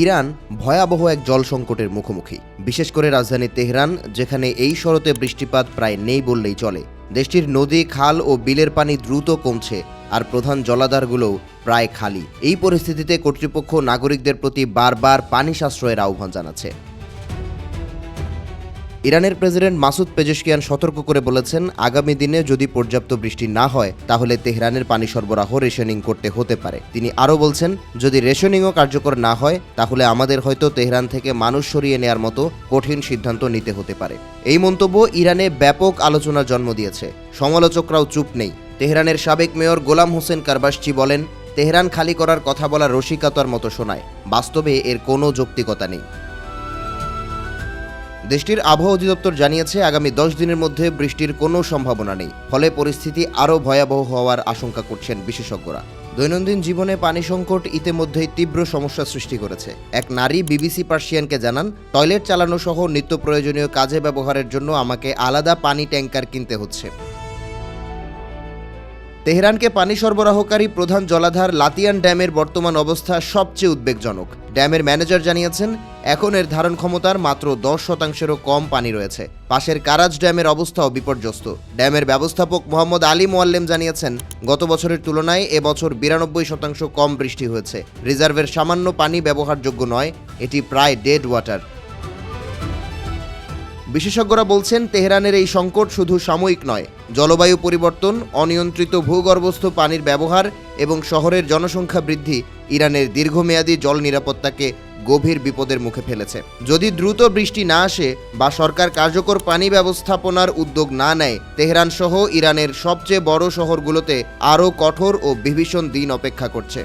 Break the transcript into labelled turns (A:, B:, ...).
A: Iran ভয়াবহ এক জল সংকটের মুখোমুখি। বিশেষ করে রাজধানী তেহরান, যেখানে এই শরতে বৃষ্টিপাত প্রায় নেই বললেই চলে। দেশটির নদী, খাল ও বিলের পানি দ্রুত কমছে, আর প্রধান জলাধারগুলোও প্রায় খালি। এই পরিস্থিতিতে কর্তৃপক্ষ নাগরিকদের প্রতি বারবার পানি সাশ্রয়ের আহ্বান জানাচ্ছে। ইরানের প্রেসিডেন্ট মাসুদ পেজেশকিয়ান সতর্ক করে বলেছেন, আগামী দিনে যদি পর্যাপ্ত বৃষ্টি না হয়, তাহলে তেহরানের পানি সরবরাহ রেশনিং করতে হতে পারে। তিনি আরও বলছেন, যদি রেশনিংও কার্যকর না হয়, তাহলে আমাদের হয়তো তেহরান থেকে মানুষ সরিয়ে নেয়ার মতো কঠিন সিদ্ধান্ত নিতে হতে পারে। এই মন্তব্য ইরানে ব্যাপক আলোচনার জন্ম দিয়েছে। সমালোচকরাও চুপ নেই। তেহরানের সাবেক মেয়র গোলাম হোসেন কারবাসচি বলেন, তেহরান খালি করার কথা বলা রসিকতার মতো শোনায়। বাস্তবে এর কোনো যৌক্তিকতা নেই। দেশটির আবহাওয়া অধিদপ্তর জানিয়েছে, আগামী দশ দিনের মধ্যে বৃষ্টির কোনো সম্ভাবনা নেই, ফলে পরিস্থিতি আরও ভয়াবহ হওয়ার আশঙ্কা করছেন বিশেষজ্ঞরা। দৈনন্দিন জীবনে পানি সংকট ইতিমধ্যেই তীব্র সমস্যা সৃষ্টি করেছে। এক নারী বিবিসি পার্সিয়ানকে জানান, টয়লেট চালানো সহ নিত্য প্রয়োজনীয় কাজে ব্যবহারের জন্য আমাকে আলাদা পানি ট্যাঙ্কার কিনতে হচ্ছে। তেহরানকে পানি সরবরাহকারী প্রধান জলাধার লাতিয়ান ড্যামের বর্তমান অবস্থা সবচেয়ে উদ্বেগজনক। ড্যামের ম্যানেজার জানিয়েছেন, এখন এর ধারণ ক্ষমতার মাত্র দশ শতাংশেরও কম পানি রয়েছে। পাশের কারাজ ড্যামের অবস্থাও বিপর্যস্ত। ড্যামের ব্যবস্থাপক মোহাম্মদ আলী মোয়াল্লেম জানিয়েছেন, গত বছরের তুলনায় এবছর বিরানব্বই শতাংশ কম বৃষ্টি হয়েছে। রিজার্ভের সামান্য পানি ব্যবহারযোগ্য নয়, এটি প্রায় ডেড ওয়াটার। বিশেষজ্ঞরা বলছেন, তেহরানের এই সংকট শুধু সাময়িক নয়। জলবায়ু পরিবর্তন, অনিয়ন্ত্রিত ভূগর্ভস্থ পানির ব্যবহার এবং শহরের জনসংখ্যা বৃদ্ধি ইরানের দীর্ঘমেয়াদী জল নিরাপত্তাকে গভীর বিপদের মুখে ফেলেছে। যদি দ্রুত বৃষ্টি না আসে বা সরকার কার্যকর পানি ব্যবস্থাপনার উদ্যোগ না নেয় তেহরান সহ ইরানের সবচেয়ে বড় শহরগুলোতে আরও কঠোর ও বিভীষণ দিন অপেক্ষা করছে।